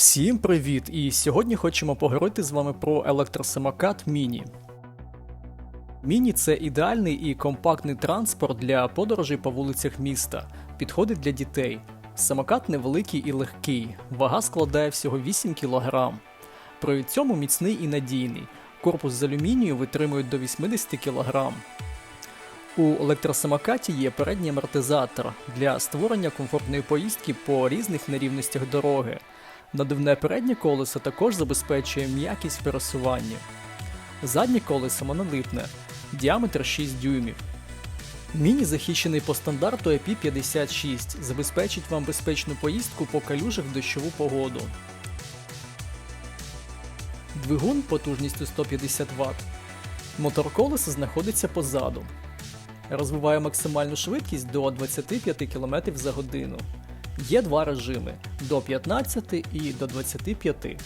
Всім привіт! І сьогодні хочемо поговорити з вами про електросамокат Міні. Міні це ідеальний і компактний транспорт для подорожей по вулицях міста. Підходить для дітей. Самокат невеликий і легкий, вага складає всього 8 кг. При цьому міцний і надійний. Корпус з алюмінію витримує до 80 кг. У електросамокаті є передній амортизатор для створення комфортної поїздки по різних нерівностях дороги. Надувне переднє колесо також забезпечує м'якість в пересуванні. Заднє колесо монолитне, діаметр 6 дюймів. Міні захищений по стандарту IP56, забезпечить вам безпечну поїздку по калюжах в дощову погоду. Двигун потужністю 150 Вт. Мотор колеса знаходиться позаду. Розвиває максимальну швидкість до 25 км за годину. Є два режими до 15 і до 25.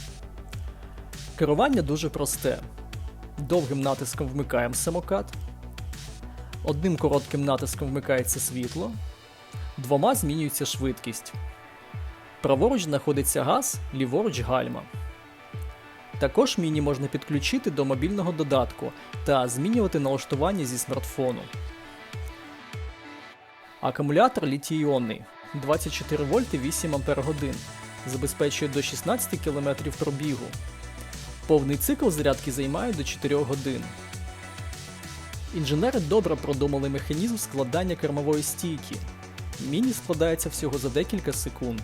Керування дуже просте. Довгим натиском вмикаємо самокат. Одним коротким натиском вмикається світло. Двома змінюється швидкість. Праворуч знаходиться газ, ліворуч гальма. Також міні можна підключити до мобільного додатку та змінювати налаштування зі смартфону. Акумулятор літій-іонний 24 вольти 8 Ах. Забезпечує до 16 км пробігу. Повний цикл зарядки займає до 4 годин. Інженери добре продумали механізм складання кермової стійки. Міні складається всього за декілька секунд.